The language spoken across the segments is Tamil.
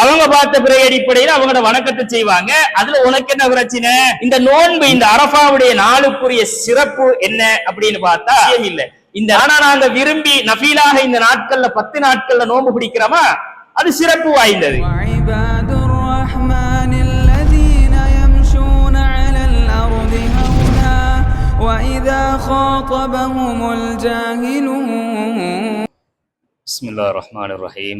அவங்க பார்த்த பிறை அடிப்படையில் அவங்களோட வணக்கத்தை செய்வாங்க அதுல உனக்கு என்ன பிரச்சனை இந்த நோன்பு இந்த அரபாவுடைய நாளுக்குரிய சிறப்பு என்ன அப்படின்னு பார்த்தா இல்ல இந்த ஆனா நாங்க விரும்பி நஃபீலாக இந்த நாட்கள்ல பத்து நாட்கள்ல நோன்பு பிடிக்கிறோமா அது சிறப்பு வாய்ந்தது وعباد الرحمن الذين يمشون على الأرض هونا وإذا خاطبهم الجاهلون بسم الله الرحمن الرحيم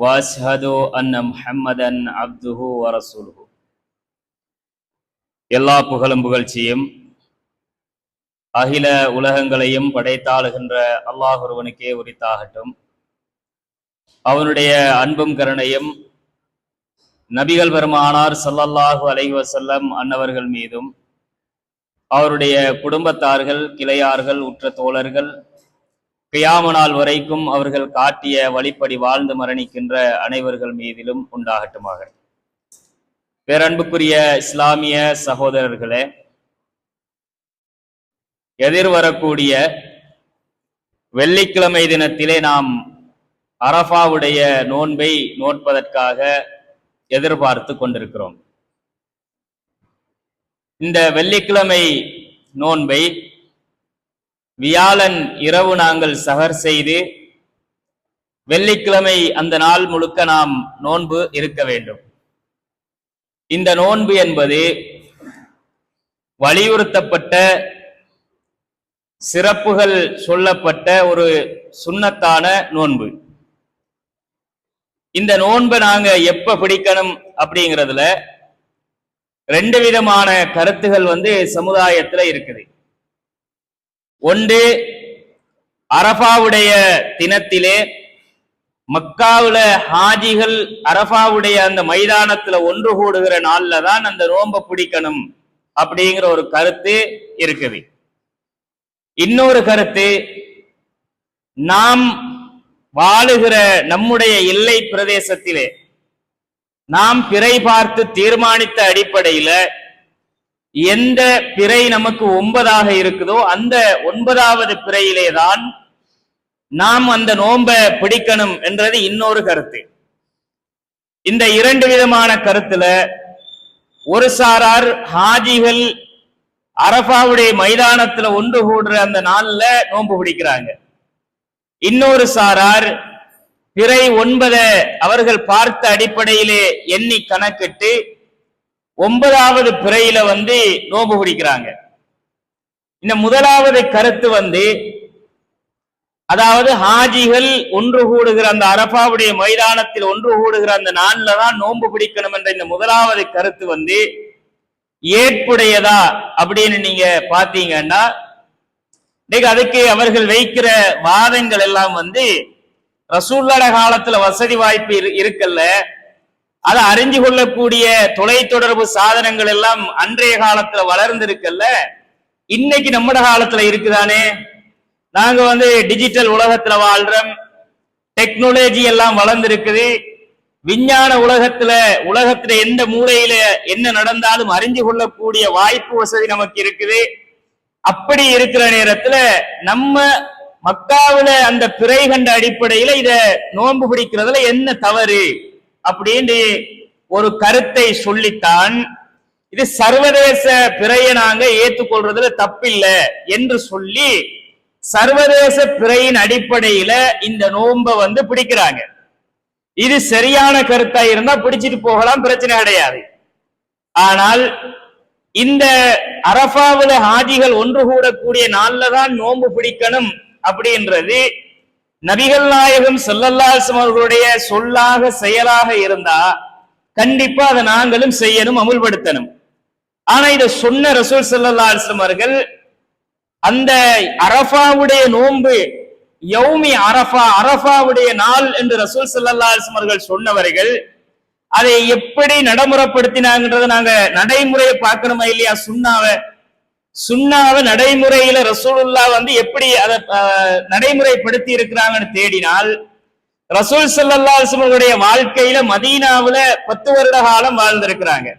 واشهد ان محمدا عبده ورسوله எல்லா புகழும் புகழ்ச்சியும் அகில உலகங்களையும் படைத்தாளுகின்ற அல்லாஹ் ஒருவனுக்கே உரித்தாகட்டும் அவனுடைய அன்பும் கருணையும் நபிகள் பெருமானார் ஸல்லல்லாஹு அலைஹி வஸல்லம் அன்னவர்கள் மீதும் அவருடைய குடும்பத்தார்கள் கிளையார்கள் உற்ற தோழர்கள் கியாம நாள் வரைக்கும் அவர்கள் காட்டிய வழிப்படி வாழ்ந்து மரணிக்கின்ற அனைவர்கள் மீதிலும் உண்டாகட்டுமாக. பேரன்புக்குரிய இஸ்லாமிய சகோதரர்களே எதிர்வரக்கூடிய வெள்ளிக்கிழமை தினத்திலே நாம் அரஃபாவுடைய நோன்பை நோட்பதற்காக எதிர்பார்த்து கொண்டிருக்கிறோம். இந்த வெள்ளிக்கிழமை நோன்பை வியாழன் இரவு நாங்கள் சகர் செய்து வெள்ளிக்கிழமை அந்த நாள் முழுக்க நாம் நோன்பு இருக்க வேண்டும். இந்த நோன்பு என்பது வலியுறுத்தப்பட்ட சிறப்புகள் சொல்லப்பட்ட ஒரு சுண்ணத்தான நோன்பு. இந்த நோன்பை நாங்க எப்ப பிடிக்கணும் அப்படிங்கிறதுல ரெண்டு விதமான கருத்துகள் வந்து சமுதாயத்துல இருக்குது. ஒன்று அரபாவுடைய தினத்திலே மக்காவுல ஹாஜிகள் அரபாவுடைய அந்த மைதானத்துல ஒன்று கூடுகிற நாள்ல தான் அந்த நோன்பை பிடிக்கணும் அப்படிங்கிற ஒரு கருத்து இருக்குது. இன்னொரு கருத்து நாம் வாழுகிற நம்முடைய எல்லை பிரதேசத்திலே நாம் பிறை பார்த்து தீர்மானித்த அடிப்படையில எந்த பிறை நமக்கு ஒன்பதாக இருக்குதோ அந்த ஒன்பதாவது பிறையிலே தான் நாம் அந்த நோன்பை பிடிக்கணும் என்றது இன்னொரு கருத்து. இந்த இரண்டு விதமான கருத்துல ஒரு சாரார் ஹாஜிகள் அரபாவுடைய மைதானத்துல ஒன்று கூடுற அந்த நாள்ல நோன்பு பிடிக்கிறாங்க. இன்னொரு சாரார் பிறை ஒன்பத அவர்கள் பார்த்த அடிப்படையிலே எண்ணி கணக்கிட்டு ஒன்பதாவது பிறையில வந்து நோம்பு பிடிக்கிறாங்க இந்த முதலாவது கருத்து வந்து அதாவது ஹாஜிகள் ஒன்று கூடுகிற அந்த அரபாவுடைய மைதானத்தில் ஒன்று கூடுகிற அந்த நாளில் தான் நோன்பு பிடிக்கணும் என்ற இந்த முதலாவது கருத்து வந்து ஏற்புடையதா அப்படின்னு நீங்க பாத்தீங்கன்னா இன்னைக்கு அதுக்கு அவர்கள் வைக்கிற வாதங்கள் எல்லாம் வந்து ரசூல்லட காலத்துல வசதி வாய்ப்பு இரு- இருக்கல்ல. அதை அறிஞ்சு கொள்ளக்கூடிய தொலை தொடர்பு சாதனங்கள் எல்லாம் அன்றைய காலத்துல வளர்ந்திருக்கல்ல. இன்னைக்கு நம்மட காலத்துல இருக்குதானே? நாங்க வந்து டிஜிட்டல் உலகத்துல வாழ்றோம். டெக்னாலஜி எல்லாம் வளர்ந்திருக்குது. விஞ்ஞான உலகத்துல உலகத்துல எந்த மூலையில என்ன நடந்தாலும் அறிஞ்சு கொள்ளக்கூடிய வாய்ப்பு வசதி நமக்கு இருக்குது. அப்படி இருக்கிற நேரத்துல நம்ம மக்காவில அந்த பிறை கண்ட அடிப்படையில இத நோன்பு பிடிக்கிறதுல என்ன தவறு? அப்படின்னு ஒரு கருத்தை சொல்லித்தான் இது சர்வதேச பிறைய நாங்க ஏற்றுக்கொள்றதுல தப்பில்லை என்று சொல்லி சர்வதேச பிறையின் அடிப்படையில இந்த நோன்பை வந்து பிடிக்கிறாங்க. இது சரியான கருத்தா இருந்தா பிடிச்சிட்டு போகலாம் பிரச்சனை கிடையாது. ஆனால் இந்த அரபாவுல ஹாஜிகள் ஒன்று கூடக்கூடிய நாள்ல தான் நோன்பு பிடிக்கணும் அப்படின்றது நபிகள் நாயகம் செல்லல்லாசம் அவர்களுடைய சொல்லாக செயலாக இருந்தா கண்டிப்பா அதை நாங்களும் செய்யணும் அமுல்படுத்தணும். ஆனா இதை சொன்ன ரசூல் ஸல்லல்லாஹு அலைஹி அவர்கள் அந்த அரபாவுடைய நோன்பு யௌமி அரஃபா அரஃபாவுடைய நாள் என்று ரசூல் செல்லல்லா அலைஹி அவர்கள் சொன்னவர்கள் அதை எப்படி நடைமுறைப்படுத்தினாங்கன்றத நாங்க நடைமுறையை பார்க்கணுமா இல்லையா? சுண்ணாவை சுண்ணாவை நடைமுறையில ரசூலுல்லா வந்து எப்படி அதை அஹ், நடைமுறைப்படுத்தி இருக்கிறாங்கன்னு தேடினால் ரசூல் ஸல்லல்லாஹு வாழ்க்கையில மதீனாவுல பத்து வருட காலம் வாழ்ந்திருக்கிறாங்க.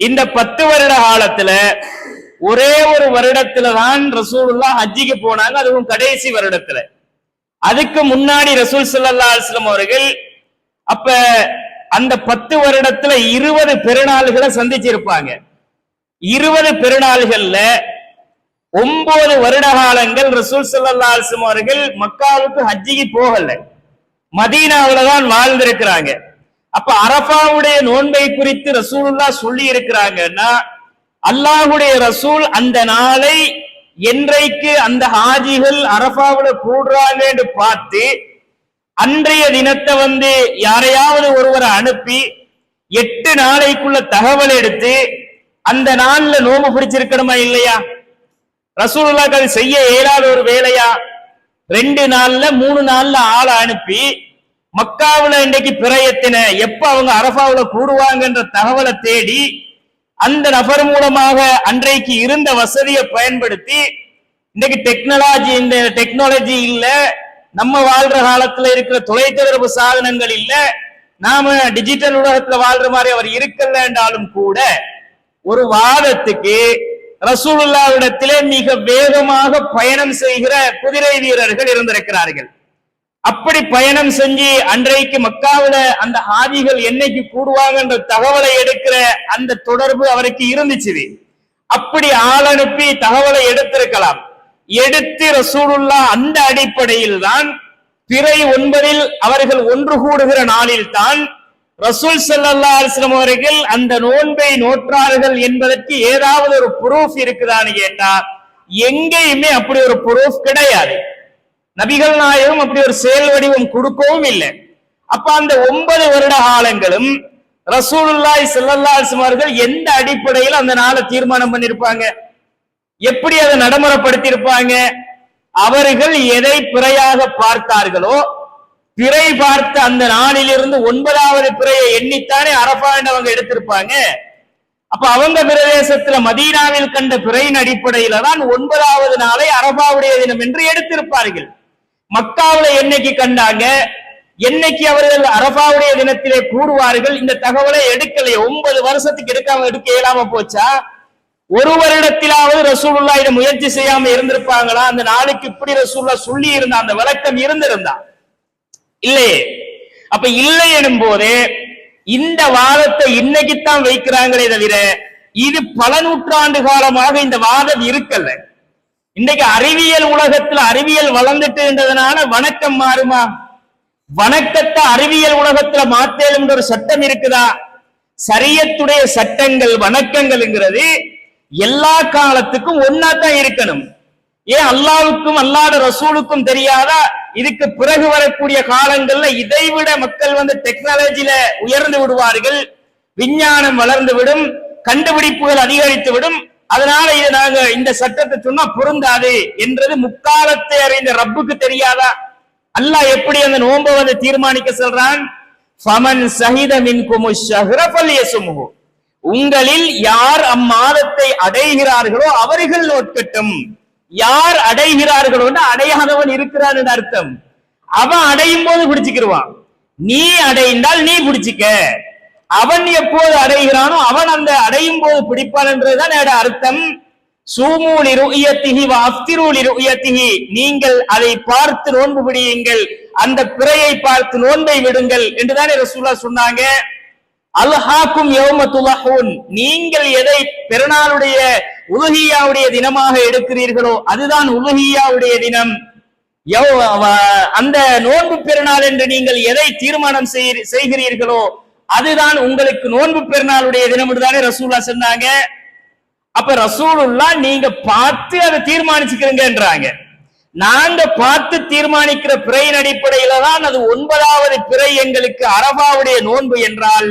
இந்த பத்து வருட காலத்துல ஒரே ஒரு வருடத்துல தான் ரசூலுல்லா ஹஜ்ஜிக்கு போனாங்க அதுவும் கடைசி வருடத்துல. அதுக்கு முன்னாடி ரசூல் ஸல்லல்லாஹு அலுவலம் அவர்கள் அப்ப அந்த பத்து வருடத்துல இருபது பெருநாள்களை சந்திச்சிருப்பாங்க. இருபது பெருநாள்கள்ல ஒன்பது வருட காலங்கள் ரசூல் சல்லா அலிசம் அவர்கள் மக்காவுக்கு ஹஜ்ஜிக்கு போகல. மதீனாவில தான் வாழ்ந்திருக்கிறாங்க. அப்ப அரஃபாவுடைய நோன்பை குறித்து ரசூல்லா சொல்லி இருக்கிறாங்கன்னா அல்லாஹுடைய ரசூல் அந்த நாளை என்றைக்கு அந்த ஹாஜிகள் அரஃபாவுல கூடுறாங்க என்று பார்த்து அன்றைய தினத்தை வந்து யாரையாவது ஒருவரை அனுப்பி எட்டு நாளைக்குள்ள தகவல் எடுத்து அந்த நாள்ல நோம்பு பிடிச்சிருக்கணுமா இல்லையா? ரசூலுல்லாஹ் அது செய்ய இயலாத ஒரு வேலையா? ரெண்டு நாள்ல மூணு நாள்ல ஆளை அனுப்பி மக்காவுல இன்றைக்கு பிரயத்தின எப்ப அவங்க அரபாவுல கூடுவாங்கன்ற தகவலை தேடி அந்த நபர் மூலமாக அன்றைக்கு இருந்த வசதியை பயன்படுத்தி இன்னைக்கு டெக்னாலஜி இந்த டெக்னாலஜி இல்ல நம்ம வாழ்ற காலத்துல இருக்கிற தொலைத்தொடர்பு சாதனங்கள் இல்ல நாம டிஜிட்டல் உலகத்துல வாழ்ற மாதிரி அவர் இருக்கல என்றாலும் கூட ஒரு வாதத்துக்கு ரசூலுல்லாவிடத்திலே மிக வேகமாக பயணம் செய்கிற குதிரை வீரர்கள் இருந்திருக்கிறார்கள். அப்படி பயணம் செஞ்சு அன்றைக்கு மக்காவில அந்த ஆதிகள் என்னைக்கு கூடுவாங்கன்ற தகவலை எடுக்கிற அந்த தொடர்பு அவருக்கு இருந்துச்சு. அப்படி ஆள் அனுப்பி தகவலை எடுத்திருக்கலாம். எடுத்து ரசூலுல்லா அந்த அடிப்படையில் தான் பிறை ஒன்பதில் அவர்கள் ஒன்று கூடுகிற நாளில் தான் ரசூல் செல்லல்லா அலைஹி அவர்கள் அந்த நோன்பை நோற்றார்கள் என்பதற்கு ஏதாவது ஒரு ப்ரூஃப் இருக்குதான்னு கேட்டா எங்கேயுமே அப்படி ஒரு ப்ரூஃப் கிடையாது. நபிகள் நாயகம் அப்படி ஒரு செயல் வடிவம் கொடுக்கவும் இல்லை. அப்ப அந்த ஒன்பது வருட காலங்களும் ரசூலுல்லாய் செல்லல்லா அவர்கள் எந்த அடிப்படையில் அந்த நாளை தீர்மானம் பண்ணிருப்பாங்க? எப்படி அதை நடைமுறைப்படுத்தி இருப்பாங்க அவர்கள் எதை பிறையாக பார்த்தார்களோ பிறை பார்த்த அந்த நாளிலிருந்து ஒன்பதாவது பிறையை எண்ணித்தானே அரபா எடுத்திருப்பாங்க. அப்ப அவங்க பிரதேசத்துல மதீனாவில் கண்ட பிறையின் அடிப்படையில தான் ஒன்பதாவது நாளை அரபாவுடைய தினம் என்று எடுத்திருப்பார்கள். மக்காவுல என்னைக்கு கண்டாங்க? என்னைக்கு அவர்கள் அரபாவுடைய தினத்திலே கூடுவார்கள்? இந்த தகவலை எடுக்கலையே. ஒன்பது வருஷத்துக்கு எடுக்காம எடுக்க இயலாம போச்சா? ஒரு வருடத்திலாவது ரசூலுல்லா இதை முயற்சி செய்யாம இருந்திருப்பாங்களா? அந்த நாளுக்கு இப்படி ரசூல்லா சொல்லி இருந்தா அந்த விளக்கம் இருந்திருந்தா. இல்லையே. அப்ப இல்லை எனும் போது இந்த வாதத்தை இன்னைக்குத்தான் வைக்கிறாங்களே தவிர இது பல நூற்றாண்டு காலமாக இந்த வாதம் இருக்கல்ல. இன்னைக்கு அறிவியல் உலகத்துல அறிவியல் வளர்ந்துட்டுன்றதுனால வணக்கம் மாறுமா? வணக்கத்தை அறிவியல் உலகத்துல மாத்தேலும்ன்ற ஒரு சட்டம் இருக்குதா? சரியத்துடைய சட்டங்கள் வணக்கங்கள்ங்கிறது எல்லா காலத்துக்கும் ஒன்னா தான் இருக்கணும். ஏன் அல்லாவுக்கும் அல்லாத ரசூலுக்கும் தெரியாதா? இதுக்கு பிறகு வரக்கூடிய காலங்கள்ல இதைவிட மக்கள் வந்து டெக்னாலஜில உயர்ந்து விடுவார்கள் விஞ்ஞானம் வளர்ந்து விடும் கண்டுபிடிப்புகள் அதிகரித்து விடும். அதனால இது நாங்க இந்த சட்டத்தை சொன்னா பொருந்தாது என்றது முக்காலத்தை அறிந்த ரப்புக்கு தெரியாதா? அல்லாஹ் எப்படி அந்த நோன்பை வந்து தீர்மானிக்க சொல்றான்? ஃபமன் சஹித மின்குமு ஷஹ்ர ஃபல்யசுமுஹு. உங்களில் யார் அம்மாதத்தை அடைகிறார்களோ அவர்கள் நோட்கட்டும் யார் அடைகிறார்களோ அடையாதவன் இருக்கிறான் அர்த்தம். அவன் அடையும் போது பிடிச்சுக்கிருவான். நீ அடைந்தால் நீ பிடிச்சிக்க. அவன் எப்போது அடைகிறானோ அவன் அந்த அடையும் போது பிடிப்பான் என்றதுதான் என்னோட அர்த்தம். சூமூலி ருயத்திஹி அஃப்திரூலி ருயத்திஹி நீங்கள் அதை பார்த்து நோன்பு பிடியுங்கள் அந்த பிறையை பார்த்து நோன்பை விடுங்கள் என்றுதான் ரசூலா சொன்னாங்க. அல்ஹாக்கும் யௌம நீங்கள் எதை பெருநாளுடைய உலகியாவுடைய தினமாக எடுக்கிறீர்களோ அதுதான் உலகியாவுடைய தினம். அந்த நோன்பு பெருநாள் என்று நீங்கள் எதை தீர்மானம் செய்கிறீர்களோ அதுதான் உங்களுக்கு நோன்பு பெருநாளுடைய தினம் தானே ரசூல்லா சொன்னாங்க. அப்ப ரசூலுல்லா நீங்க பார்த்து அதை தீர்மானிச்சுக்கிறீங்கன்றாங்க நாங்க பார்த்து தீர்மானிக்கிற பிறையின் அடிப்படையில தான் அது ஒன்பதாவது பிறை எங்களுக்கு அரபாவுடைய நோன்பு என்றால்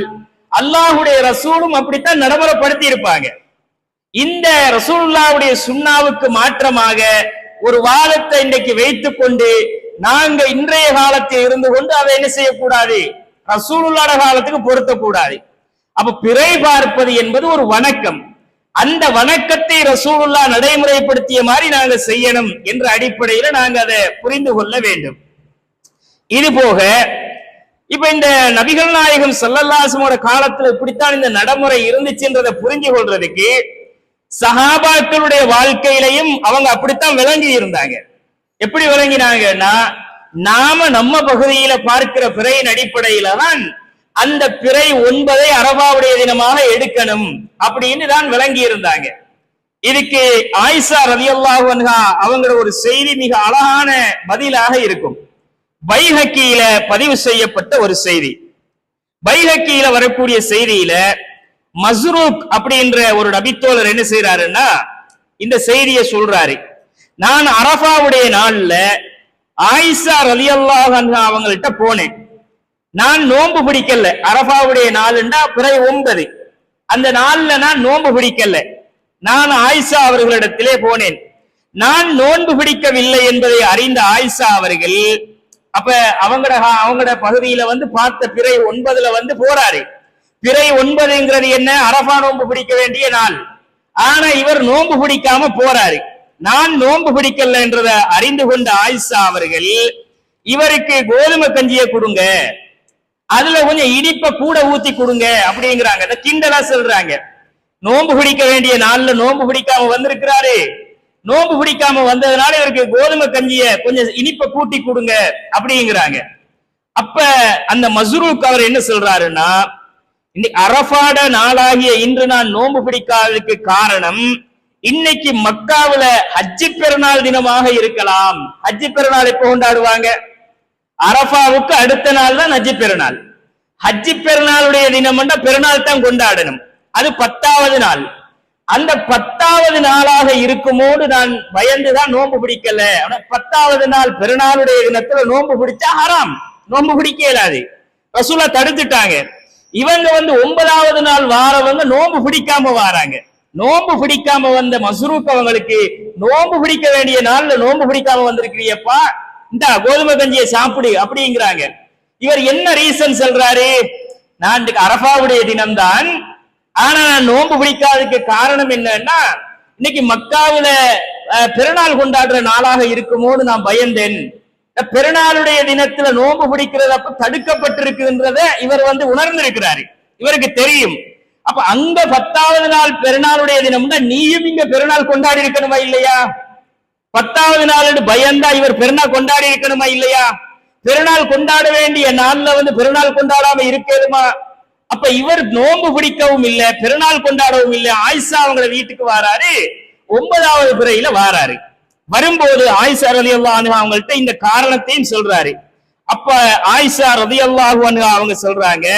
அல்லாஹுடைய ரசூலும் அப்படித்தான் நடைமுறைப்படுத்தி இருப்பாங்க இந்த ரசூலுல்லாவுடைய சுண்ணாவுக்கு மாற்றமாக ஒரு வாதத்தை இன்றைக்கு வைத்துக் கொண்டு நாங்க இன்றைய காலத்தில் இருந்து கொண்டு அதை என்ன செய்யக்கூடாது? ரசூலுல்லாட காலத்துக்கு பொருத்தக்கூடாது. அப்ப பிறை பார்ப்பது என்பது ஒரு வணக்கம். அந்த வணக்கத்தை ரசூலுல்லா நடைமுறைப்படுத்திய மாதிரி நாங்க செய்யணும் என்ற அடிப்படையில நாங்க அதை புரிந்து கொள்ள வேண்டும். இது போக இப்ப இந்த நபிகள் நாயகம் சல்லல்லாசமோட காலத்துல இப்படித்தான் இந்த நடைமுறை இருந்துச்சுன்றதை புரிஞ்சு கொள்றதுக்கு சஹாபாக்களுடைய வாழ்க்கையிலையும் அவங்க அப்படித்தான் விளங்கி இருந்தாங்க. எப்படி விளங்கினாங்கன்னா நாம நம்ம பகுதியில பார்க்கிற பிறையின் அடிப்படையில தான் அந்த பிறை ஒன்பதை அரபாவுடைய தினமாக எடுக்கணும் அப்படின்னு தான் விளங்கி இருந்தாங்க. இதுக்கு ஆயிஷா ரவி அன்ஹா அவங்களோட ஒரு செய்தி மிக அழகான பதிலாக இருக்கும். பைஹக்கியில பதிவு செய்யப்பட்ட ஒரு செய்தி. பைஹக்கியில வரக்கூடிய செய்தியில மஸ்ரூக் அப்படின்ற ஒரு நபித்தோழர் என்ன செய்யறாருன்னா இந்த செய்தியை சொல்றாரு. நான் அரஃபாவுடைய நாள்ல ஆயிஷா அலி அல்லாஹ் அவங்கள்ட்ட போனேன். நான் நோன்பு பிடிக்கல. அரஃபாவுடைய நாளுண்டா பிறை ஒன்பது. அந்த நாள்ல நான் நோன்பு பிடிக்கல. நான் ஆயிஷா அவர்களிடத்திலே போனேன். நான் நோன்பு பிடிக்கவில்லை என்பதை அறிந்த ஆயிஷா அவர்கள் அப்ப அவங்கட அவங்கட பகுதியில வந்து பார்த்த பிறை ஒன்பதுல வந்து போறாரு பிறை ஒன்பதுங்கிறது என்ன? அரஃபா நோன்பு பிடிக்க வேண்டிய நாள். ஆனா இவர் நோன்பு பிடிக்காம போறாரு. நான் நோன்பு பிடிக்கல என்றதை அறிந்து கொண்ட ஆயிஷா அவர்கள் இவருக்கு கோதுமை கஞ்சியை கொடுங்க. அதுல கொஞ்சம் இனிப்ப கூட ஊத்தி கொடுங்க அப்படிங்கிறாங்க. கிண்டலா சொல்றாங்க. நோன்பு பிடிக்க வேண்டிய நாள்ல நோன்பு பிடிக்காம வந்திருக்கிறாரு. நோன்பு பிடிக்காம வந்ததுனால இவருக்கு கோதுமை கஞ்சிய கொஞ்சம் இனிப்ப கூட்டி கொடுங்க அப்படிங்கிறாங்க. அப்ப அந்த மஸ்ரூக் அவர் என்ன சொல்றாருன்னா அரபாட நாளாகிய இன்று நான் நோன்பு பிடிக்காததுக்கு காரணம் இன்னைக்கு மக்காவில ஹஜ்ஜி பெருநாள் தினமாக இருக்கலாம். ஹஜ்ஜி பெருநாள் எப்போ கொண்டாடுவாங்க? அரபாவுக்கு அடுத்த நாள் தான் ஹஜ்ஜி பெருநாள். ஹஜ்ஜி பெருநாளுடைய தினம் பெருநாள் தான் கொண்டாடணும். அது பத்தாவது நாள். அந்த பத்தாவது நாளாக இருக்குமோடு நான் பயந்துதான் நோன்பு பிடிக்கல. ஆனா பத்தாவது நாள் பெருநாளுடைய தினத்துல நோன்பு பிடிச்சா ஹராம். நோன்பு பிடிக்க இயலாது. ரசூலா தடுத்துட்டாங்க. இவங்க வந்து ஒன்பதாவது நாள் வாரவங்க நோன்பு பிடிக்காம வாராங்க. நோன்பு பிடிக்காம வந்த மசுரூக் அவங்களுக்கு நோன்பு பிடிக்க வேண்டிய நாள்ல நோன்பு பிடிக்காம வந்திருக்கிறியப்பா இந்த கோதுமை கஞ்சியை சாப்பிடு அப்படிங்கிறாங்க. இவர் என்ன ரீசன் சொல்றாரு? நான் அரபாவுடைய தினம்தான் ஆனா நான் நோன்பு பிடிக்காததுக்கு காரணம் என்னன்னா இன்னைக்கு மக்காவில பெருநாள் கொண்டாடுற நாளாக இருக்குமோன்னு நான் பயந்தேன். பெருநாளுடைய தினத்துல நோன்பு பிடிக்கிறது அப்ப தடுக்கப்பட்டிருக்குன்றத இவர் வந்து உணர்ந்திருக்கிறாரு. இவருக்கு தெரியும். அப்ப அங்க பத்தாவது நாள் பெருநாளுடைய தினம்னா நீயும் இங்க பெருநாள் கொண்டாடி இருக்கணுமா இல்லையா? பத்தாவது நாள் பயந்தா இவர் பெருநாள் கொண்டாடி இருக்கணுமா இல்லையா? பெருநாள் கொண்டாட வேண்டிய நாள்ல வந்து பெருநாள் கொண்டாடாம இருக்கணுமா அப்ப இவர் நோன்பு பிடிக்கவும் இல்ல பெருநாள் கொண்டாடவும் இல்லை. ஆயிஷா அவங்கள வீட்டுக்கு வாராரு. ஒன்பதாவது பிறையில வாராரு. வரும்போது ஆயிஷா ரதி அல்லாஹ் அவங்கள்ட்ட இந்த காரணத்தையும் சொல்றாரு. அப்ப ஆயிஷா ரதி அல்லாஹு அவங்க சொல்றாங்க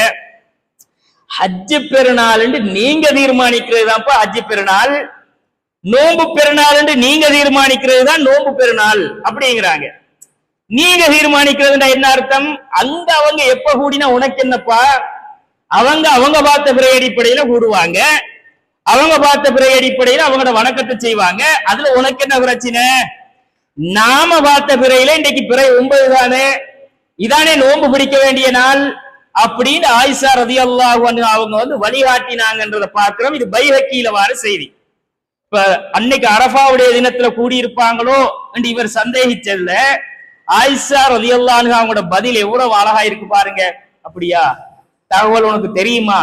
ஹஜ்ஜு பெருநாள் நீங்க தீர்மானிக்கிறது தான்ப்பா ஹஜ்ஜு பெருநாள். நோன்பு பெருநாள் நீங்க தீர்மானிக்கிறது தான் நோன்பு பெருநாள். அப்படிங்கிறாங்க. நீங்க தீர்மானிக்கிறதுனா என்ன அர்த்தம்? அந்த அவங்க எப்ப கூடினா உனக்கு என்னப்பா? அவங்க அவங்க பார்த்த பிறை அடிப்படையில கூடுவாங்க. அவங்க பார்த்த பிறை அடிப்படையில அவங்களோட வணக்கத்தை செய்வாங்க. அதுல உனக்கு என்ன பிரச்சனை? நாம பார்த்த பிறையில இன்னைக்கு பிறை ஒன்பது தானே? இதானே நோன்பு பிடிக்க வேண்டிய நாள்? அப்படின்னு ஆயிஷா ரதி அவங்க வந்து வழிகாட்டினாங்கன்றத பார்க்கிறோம். இது பைஹக்கியில வார செய்தி. இப்ப அன்னைக்கு அரபாவுடைய தினத்துல கூடியிருப்பாங்களோ என்று இவர் சந்தேகிச்சதுல ஆயிஷா ரலியல்லாஹு அவங்களோட பதில் எவ்வளவு அழகா இருக்கு பாருங்க. அப்படியா? தகவல் உனக்கு தெரியுமா?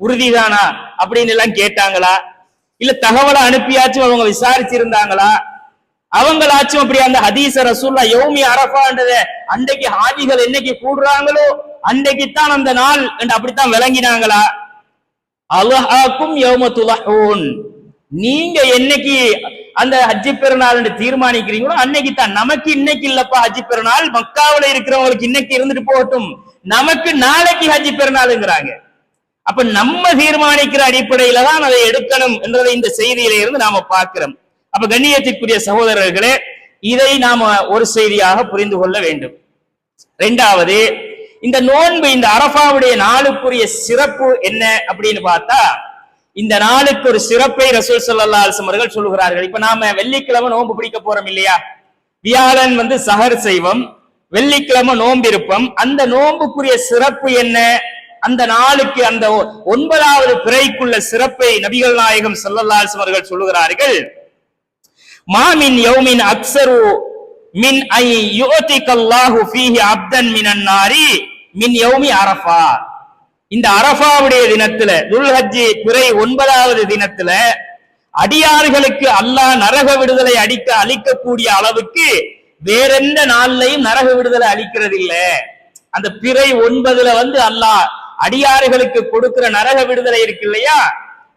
உறுதிதானா? அப்படின்னு எல்லாம் கேட்டாங்களா? இல்ல தகவலை அனுப்பியாச்சும் அவங்க விசாரிச்சிருந்தாங்களா? அவங்களாச்சும் அப்படி அந்த ஹதீச ரசூல்லா யோமி அரபான்றத அன்றைக்கு ஹாஜிகள் என்னைக்கு கூடுறாங்களோ அன்றைக்கு தான் அந்த நாள் என்று அப்படித்தான் விளங்கினாங்களா? அல்லாஹாக்கும் யோம துலஹூன். நீங்க என்னைக்கு அந்த ஹஜ்ஜி பெருநாள் தீர்மானிக்கிறீங்களோ அன்னைக்கு தான். நமக்கு இன்னைக்கு இல்லப்பா ஹஜ்ஜி பெருநாள். மக்காவுல இருக்கிறவங்களுக்கு இன்னைக்கு இருந்துட்டு போகட்டும். நமக்கு நாளைக்கு ஹஜ்ஜி பெருநாளுங்கிறாங்க. அப்ப நம்ம தீர்மானிக்கிற அடிப்படையில தான் அதை எடுக்கணும் என்றதை இந்த செய்தியில இருந்து நாம பார்க்கிறோம். அப்ப கண்ணியத்திற்குரிய சகோதரர்களே இதை நாம ஒரு செய்தியாக புரிந்து கொள்ள வேண்டும். ரெண்டாவது இந்த நோன்பு இந்த அரபாவுடைய நாளுக்குரிய சிறப்பு என்ன அப்படின்னு பார்த்தா இந்த நாளுக்கு ஒரு சிறப்பை ரசூல் சொல்லல்லா அலைஹி அவர்கள் சொல்லுகிறார்கள். இப்ப நாம வெள்ளிக்கிழமை நோன்பு பிடிக்க போறோம் இல்லையா? வியாழன் வந்து சஹர் செய்வம். வெள்ளிக்கிழமை நோம்பிருப்பம் அந்த நோம்புக்குரிய சிறப்பு என்ன? அந்த நாளுக்கு அந்த ஒன்பதாவது பிறைக்குள்ள சிறப்பை நபிகள் நாயகம் செல்லல்லா அலைஹி அவர்கள் சொல்லுகிறார்கள். மாமின் யௌமின் அக்சரு மின் ஐ யோதி கல்லாஹு ஃபீஹி அப்தன் மினன் நாரி மின் யௌமி அரஃபா. இந்த அரஃபாவுடைய தினத்துல துல்ஹஜ்ஜி குறை ஒன்பதாவது தினத்துல அடியார்களுக்கு அல்லாஹ் நரக விடுதலை அடிக்க அளிக்கக்கூடிய அளவுக்கு வேறெந்த நாள்லையும் நரக விடுதலை அளிக்கிறது இல்ல அந்த பிறை ஒன்பதுல வந்து அல்லாஹ் அடியார்களுக்கு கொடுக்கிற நரக விடுதலை இருக்கு இல்லையா?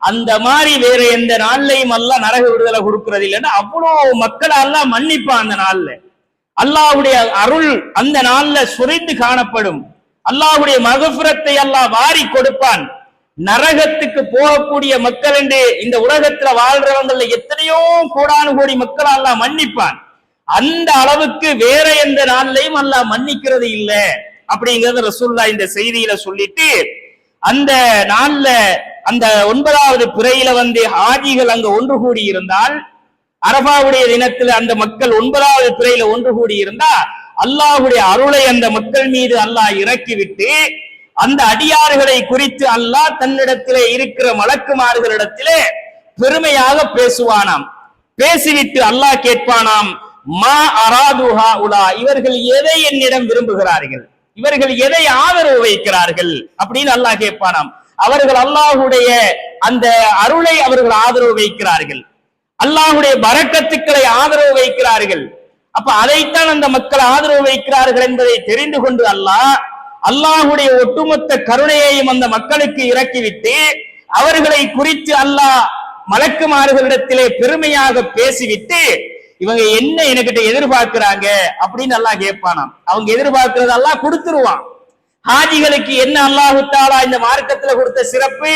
அந்த மாதிரி வேற எந்த நாள்லையும் அல்லாஹ் நரக விடுதலை கொடுக்கறது இல்லைன்னா அவ்வளவு மக்களை அல்லாஹ் மன்னிப்பான் அந்த நாள்ல. அல்லாவுடைய அருள் அந்த நாள்ல சுரைந்து காணப்படும். அல்லாவுடைய மகபுரத்தை அல்லாஹ் வாரி கொடுப்பான். நரகத்துக்கு போகக்கூடிய மக்கள் என்று இந்த உலகத்துல வாழ்றவங்கள எத்தனையோ கோடானு கோடி மக்கள் அல்லாஹ் மன்னிப்பான். அந்த அளவுக்கு வேற எந்த நாள்லையும் அல்லாஹ் மன்னிக்கிறது இல்ல. அப்படிங்கறத ரசூல்லா இந்த செய்தியில சொல்லிட்டு அந்த நாள்ல அந்த ஒன்பதாவது பிறையில வந்து ஹாஜிகள் அங்க ஒன்று கூடி இருந்தால் அரபாவுடைய தினத்துல அந்த மக்கள் ஒன்பதாவது பிறையில ஒன்று கூடி இருந்தா அல்லாஹுடைய அருளை அந்த மக்கள் மீது அல்லாஹ் இறக்கிவிட்டு அந்த அடியார்களை குறித்து அல்லாஹ் தன்னிடத்திலே இருக்கிற மலக்குமார்களிடத்திலே பெருமையாக பேசுவானாம். பேசிவிட்டு அல்லாஹ் கேட்பானாம் மா அராதுஹா உலா இவர்கள் எதை என்னிடம் விரும்புகிறார்கள்? இவர்கள் எதை ஆதரவு வைக்கிறார்கள்? அப்படின்னு அல்லாஹ் கேட்பானாம். அவர்கள் அல்லாஹுடைய அந்த அருளை அவர்கள் ஆதரவு வைக்கிறார்கள். அல்லாஹுடைய பரக்கத்துக்களை ஆதரவு வைக்கிறார்கள். அப்ப அதைத்தான் அந்த மக்கள் ஆதரவு வைக்கிறார்கள் என்பதை தெரிந்து கொண்டு அல்லாஹ் அல்லாஹுடைய ஒட்டுமொத்த கருணையையும் அந்த மக்களுக்கு இறக்கிவிட்டு அவர்களை குறித்து அல்லாஹ் மலக்குமார்களிடத்திலே பெருமையாக பேசிவிட்டு இவங்க என்ன எனக்கிட்ட எதிர்பார்க்கிறாங்க அப்படின்னு எல்லாம் கேட்பானாம். அவங்க எதிர்பார்க்கிறதெல்லாம் கொடுத்துருவான். ஹாஜிகளுக்கு என்ன அல்லாஹுத்தாலா இந்த மார்க்கத்துல கொடுத்த சிறப்பு?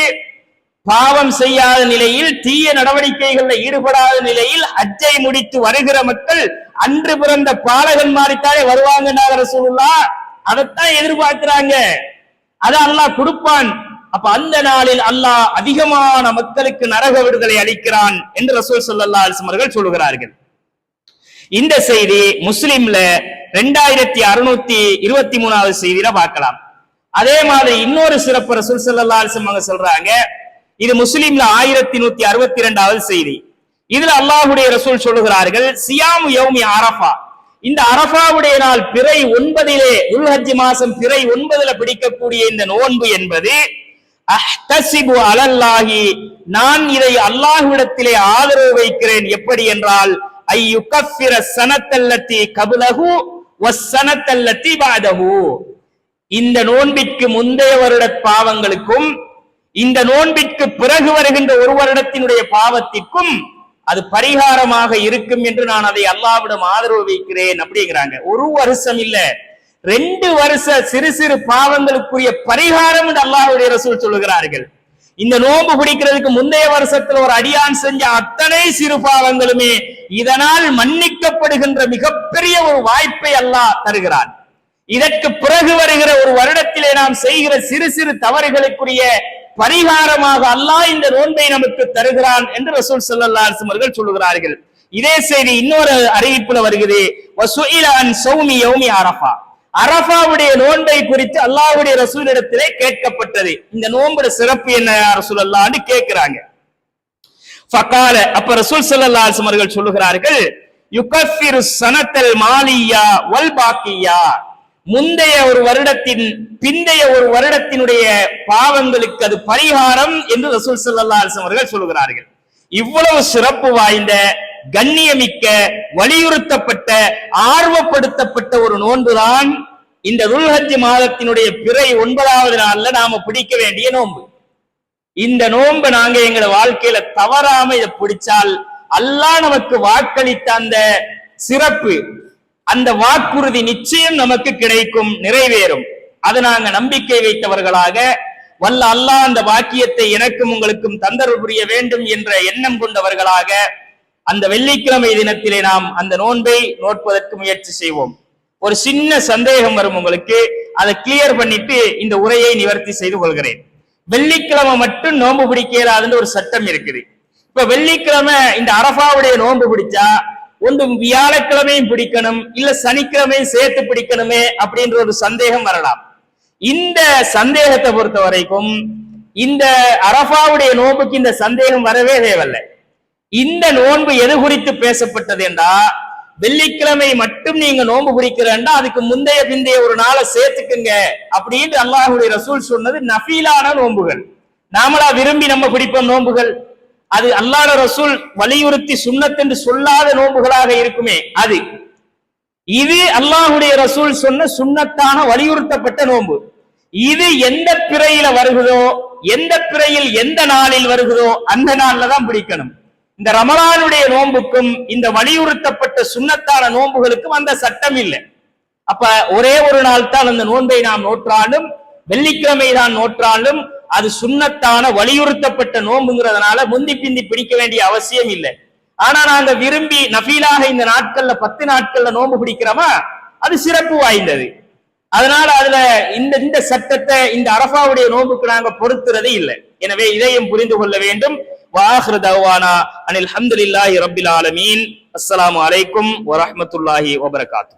பாவம் செய்யாத நிலையில் தீய நடவடிக்கைகள்ல ஈடுபடாத நிலையில் அச்சை முடித்து வருகிற மக்கள் அன்று பிறந்த பாலகன் மாறித்தானே வருவாங்க ரசூலுல்லா. அதைத்தான் எதிர்பார்க்கிறாங்க. அதை அல்லாஹ் கொடுப்பான். அப்ப அந்த நாளில் அல்லாஹ் அதிகமான மக்களுக்கு நரக விடுதலை அளிக்கிறான் என்று ரசூல் சொல்லல்லா அலைஹி அவர்கள் சொல்லுகிறார்கள். இந்த செய்தி முஸ்லிம்ல ரெண்டாயிரத்தி அறுநூத்தி இருபத்தி மூணாவது செய்தியில பார்க்கலாம். அதே மாதிரி இன்னொரு சிறப்பு ரசூல் ஸல்லல்லாஹு அலைஹி அவங்க சொல்றாங்க. இது முஸ்லீம்ல ஆயிரத்தி நூத்தி அறுபத்தி ரெண்டாவது செய்தி. இதுல அல்லாஹுடைய ரசூல் சொல்லுகிறார்கள் சியாம் யௌமி அரஃபா. இந்த அரஃபாவுடைய நாள் பிறை ஒன்பதிலே உல்ஹஜ் மாசம் பிறை ஒன்பதுல பிடிக்கக்கூடிய இந்த நோன்பு என்பது அஹ்தசிபு அலல்லாஹி நான் இதை அல்லாஹ்விடத்திலே ஆதரவு வைக்கிறேன். எப்படி என்றால் ஐயுகஃபிர சனத்தல்லத்தி கபுலகு வஸ்ஸனத்தல்லத்தி பாதகு இந்த நோன்பிற்கு முந்தைய வருட பாவங்களுக்கும் இந்த நோன்பிற்கு பிறகு வருகின்ற ஒரு வருடத்தினுடைய பாவத்திற்கும் அது பரிகாரமாக இருக்கும் என்று நான் அதை அல்லாவிடம் ஆதரவு வைக்கிறேன் அப்படிங்கிறாங்க. ஒரு வருஷம் இல்ல. ரெண்டு வருஷ சிறு சிறு பாவங்களுக்குரிய பரிகாரம் என்று அல்லாஹ்வுடைய ரசூல் சொல்லுகிறார்கள். இந்த நோன்பு பிடிக்கிறதுக்கு முந்தைய வருஷத்துல ஒரு அடியான் செஞ்ச அத்தனை சிறு பாவங்களுமே இதனால் மன்னிக்கப்படுகின்ற மிகப்பெரிய ஒரு வாய்ப்பை அல்லாஹ் தருகிறான். இதற்கு பிறகு வருகிற ஒரு வருடத்திலே நாம் செய்கிற சிறு சிறு தவறுகளுக்குரிய பரிகாரமாக அல்லாஹ் இந்த நோன்பை நமக்கு தருகிறான் என்று ரசூல் சல்லா அலைஹி அவர்கள் சொல்லுகிறார்கள். இதே செய்தி இன்னொரு அறிவிப்புல வருகிறது. சௌமி யௌமி அரஃபா. அரஃபாவுடைய நோன்பை குறித்து அல்லாஹ்வுடைய ரசூலிடத்திலே கேட்கப்பட்டது. இந்த நோன்புட சிறப்பு என்ன ரசூல் அல்லான்னு கேட்கிறாங்க. ஃபகால அப்ப ரசூல் சல்லா அலைஹி அவர்கள் சொல்லுகிறார்கள் யுகஃபிரு சனத்தல் மாலியா வல் பாக்கியா. முந்தைய ஒரு வருடத்தின் பிந்தைய ஒரு வருடத்தினுடைய பாவங்களுக்கு அது பரிகாரம் என்று ரசூல் சல்லா அலைஹி அவர்கள் சொல்லுகிறார்கள். இவ்வளவு சிறப்பு வாய்ந்த கண்ணியமிக்க வலியுறுத்தப்பட்ட ஆர்வப்படுத்தப்பட்ட ஒரு நோன்புதான் இந்த துல்ஹஜ் மாதத்தினுடைய பிறை ஒன்பதாவது நாள்ல நாம பிடிக்க வேண்டிய நோன்பு. இந்த நோன்பு நாங்க எங்களை வாழ்க்கையில தவறாம இதை பிடிச்சால் அல்லாஹ் நமக்கு வாக்களித்த அந்த சிறப்பு அந்த வாக்குறுதி நிச்சயம் நமக்கு கிடைக்கும் நிறைவேறும். அது நாங்க நம்பிக்கை வைத்தவர்களாக வல்ல அல்லாஹ் அந்த வாக்கியத்தை எனக்கும் உங்களுக்கும் தந்தரவு புரிய வேண்டும் என்ற எண்ணம் கொண்டவர்களாக அந்த வெள்ளிக்கிழமை தினத்திலே நாம் அந்த நோன்பை நோட்பதற்கு முயற்சி செய்வோம். ஒரு சின்ன சந்தேகம் வரும் உங்களுக்கு அதை கிளியர் பண்ணிட்டு இந்த உரையை நிவர்த்தி செய்து கொள்கிறேன். வெள்ளிக்கிழமை மட்டும் நோன்பு பிடிக்க இயலாதுன்னு ஒரு சட்டம் இருக்குது. இப்ப வெள்ளிக்கிழமை இந்த அரபாவுடைய நோன்பு பிடிச்சா ஒன்று வியாழக்கிழமையும் பிடிக்கணும் இல்ல சனிக்கிழமையும் சேர்த்து பிடிக்கணுமே அப்படின்ற ஒரு சந்தேகம் வரலாம். இந்த சந்தேகத்தை பொறுத்த வரைக்கும் இந்த அரபாவுடைய நோன்புக்கு இந்த சந்தேகம் வரவே தேவையில்லை. இந்த நோன்பு எது குறித்து பேசப்பட்டது என்றா வெள்ளிக்கிழமை மட்டும் நீங்க நோன்பு பிடிக்கிறேன்டா அதுக்கு முந்தைய பிந்தைய ஒரு நாளை சேர்த்துக்குங்க அப்படின்னு அல்லாஹுடைய ரசூல் சொன்னது நஃபீலான நோன்புகள். நாமளா விரும்பி நம்ம பிடிப்போம் நோன்புகள். அது அல்லாத ரசூல் வலியுறுத்தி சுண்ணத்தென்று சொல்லாத நோன்புகளாக இருக்குமே அது. இது அல்லாஹுடைய ரசூல் சொன்ன சுண்ணத்தான வலியுறுத்தப்பட்ட நோன்பு. இது எந்த பிறையில வருகுதோ எந்த பிறையில் எந்த நாளில் வருகுதோ அந்த நாள்ல தான் பிடிக்கணும். இந்த ரமலானுடைய நோன்புக்கும் இந்த வலியுறுத்தப்பட்ட சுண்ணத்தான நோன்புகளுக்கும் அந்த சட்டம் இல்லை. அப்ப ஒரே ஒரு நாள் தான் அந்த நோன்பை நாம் நோற்றாலும் வெள்ளிக்கிழமை தான் நோற்றாலும் அது சுண்ணத்தான வலியுறுத்தப்பட்ட நோன்புங்கிறதுனால முந்தி பிந்தி பிடிக்க வேண்டிய அவசியம் இல்லை. ஆனா நாங்க விரும்பி நபீலாக இந்த நாட்கள்ல பத்து நாட்கள்ல நோன்பு பிடிக்கிறோமா? அது சிறப்பு வாய்ந்தது. அதனால அதுல இந்த இந்த சட்டத்தை இந்த அரபாவுடைய நோன்புக்கு நாங்க பொருத்துறதே இல்லை. எனவே இதையும் புரிந்து கொள்ள வேண்டும். வாஹ்ரு தவானா அனில் ஹம்துலில்லாஹி ரபில் ஆலமீன். அஸ்ஸலாமு அலைக்கும் வரஹ்மத்துல்லாஹி வபரகாத்து.